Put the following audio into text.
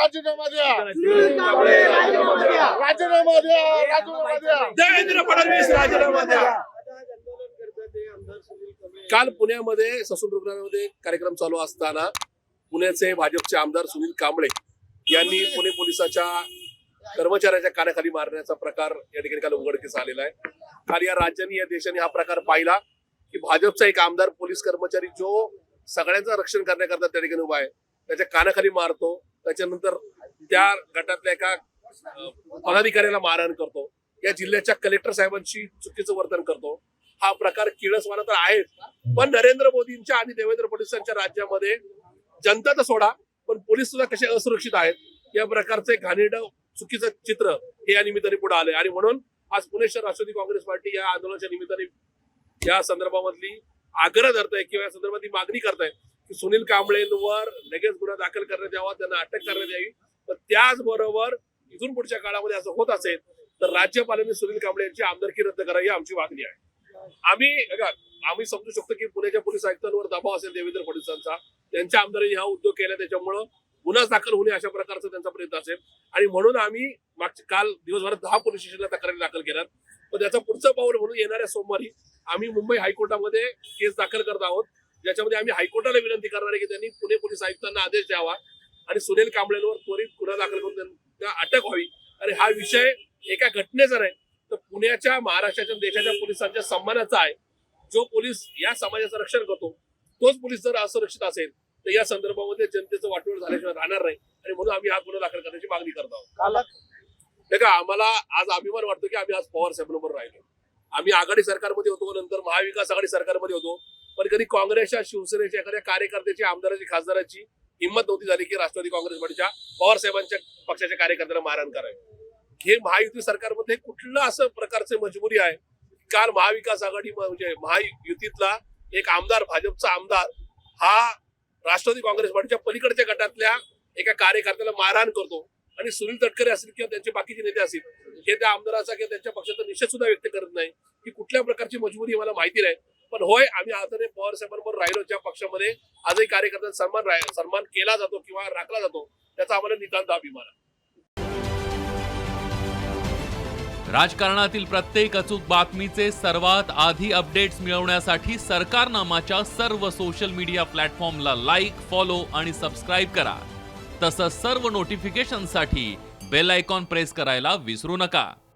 राजीनामा द्या. सुनील कांबळे राजीनामा द्या. राजीनामा द्या राजीनामा द्या. देवेंद्र फडणवीस राजीनामा द्या. काल पुण्यामध्ये ससून रुग्णालयामध्ये कार्यक्रम चालू असताना पुण्याचे भाजपचे आमदार सुनील कांबळे यांनी पुणे पोलिसाच्या कर्मचाऱ्याच्या कानाखाली मारण्याचा प्रकार या ठिकाणी काल उघडकीस आलेला आहे. काल या राज्याने या देशाने हा प्रकार पाहिला की भाजपचा एक आमदार पोलीस कर्मचारी जो सगळ्यांचं रक्षण करण्याकरता त्या ठिकाणी उभा आहे त्याच्या कानाखाली मारतो त्याच्यानंतर त्या गटातल्या एका पदाधिकाऱ्याला मारहाण करतो. या जिल्ह्याच्या कलेक्टर साहेबांशी चुकीचं वर्तन करतो. हा प्रकार किळसवाना तर आहेच. पण नरेंद्र मोदींच्या आणि देवेंद्र फडणवीसांच्या राज्यामध्ये जनता तर सोडा पण पोलीस सुद्धा कसे असुरक्षित आहेत? या प्रकारचे घाणेड चुकीचं चित्र हे या निमित्ताने पुढे आले आणि म्हणून आज पुणे शहर राष्ट्रवादी काँग्रेस पार्टी या आंदोलनाच्या निमित्ताने या संदर्भामधली आग्रह धरत आहे किंवा या संदर्भातली मागणी करत आहे की सुनील कांबळेंवर लगेच गुन्हा दाखल करण्यात यावा त्यांना अटक करण्यात यावी. पण त्याचबरोबर इथून पुढच्या काळामध्ये असं होत असेल तर राज्यपालांनी सुनील कांबळे यांची आमदारकी रद्द करावी ही आमची मागणी आहे. आम्ही आम्ही समजू शकतो की पुण्याच्या पोलीस आयुक्तांवर दबाव असेल देवेंद्र फडणवीसांचा. त्यांच्या आमदारांनी हा उद्योग केला त्याच्यामुळं गुन्हा दाखल होणे अशा प्रकारचा त्यांचा प्रयत्न असेल. आणि म्हणून आम्ही मागच्या काल दिवसभरात दहा पोलीस स्टेशनला तक्रारी दाखल केल्यात. पण त्याचं पुढचं पाऊल म्हणून येणाऱ्या सोमवारी आम्ही मुंबई हायकोर्टामध्ये केस दाखल करत आहोत. ज्याच्यामध्ये आम्ही हायकोर्टाला विनंती करणार आहे की त्यांनी पुणे पोलीस आयुक्तांना आदेश द्यावा आणि सुनील कांबळेंवर त्वरित गुन्हा दाखल करून त्यांना अटक व्हावी. आणि हा विषय एका घटनेचा नाही तर पुण्याच्या महाराष्ट्राच्या देशाच्या पोलिसांच्या सन्मानाचा आहे. जो पोलीस या समाजाचं रक्षण करतो तोच पोलीस जर असुरक्षित असेल तर या संदर्भामध्ये जनतेचं वाटोळ झाल्याशिवाय राहणार नाही. आणि म्हणून आम्ही हा गुन्हा दाखल करण्याची मागणी करत आहोत. हे का आम्हाला आज अभिमान वाटतो की आम्ही आज पवार साहेबांबरोबर राहिलो. आम्ही आघाडी सरकारमध्ये होतो नंतर महाविकास आघाडी सरकारमध्ये होतो. पण कधी काँग्रेसच्या शिवसेनेच्या एखाद्या कार्यकर्त्याची आमदाराची खासदाराची हिंमत नव्हती झाली की राष्ट्रवादी काँग्रेस पार्टीच्या पवारसाहेबांच्या पक्षाच्या कार्यकर्त्याला मारहाण करावी. हे महायुती सरकारमध्ये कुठलं असं प्रकारचे मजबुरी आहे? काल महाविकास आघाडी म्हणजे महायुतीतला एक आमदार भाजपचा आमदार हा राष्ट्रवादी काँग्रेस पार्टीच्या पलीकडच्या गटातल्या एका कार्यकर्त्याला मारहाण करतो. आणि सुनील तटकरे असतील किंवा त्यांचे बाकीचे नेते असतील हे त्या आमदाराचा किंवा त्यांच्या पक्षाचा निषेध सुद्धा व्यक्त करत नाही. की कुठल्या प्रकारची मजबुरी मला माहिती नाही. पण होय आम्ही आदरणीय पवार साहेबांबरोबर राहिलो ज्या पक्षामध्ये. आजही कार्यकर्त्यांचा सन्मान सन्मान केला जातो किंवा राखला जातो त्याचा आम्हाला नितांत अभिमान आहे. राजकारणातील प्रत्येक अचूक बातमीचे सर्वात आधी अपडेट्स मिळवण्यासाठी सरकारनामाच्या सर्व सोशल मीडिया प्लॅटफॉर्मला लाईक फॉलो आणि सबस्क्राईब करा. तसंच सर्व नोटिफिकेशनसाठी बेल आयकॉन प्रेस करायला विसरू नका.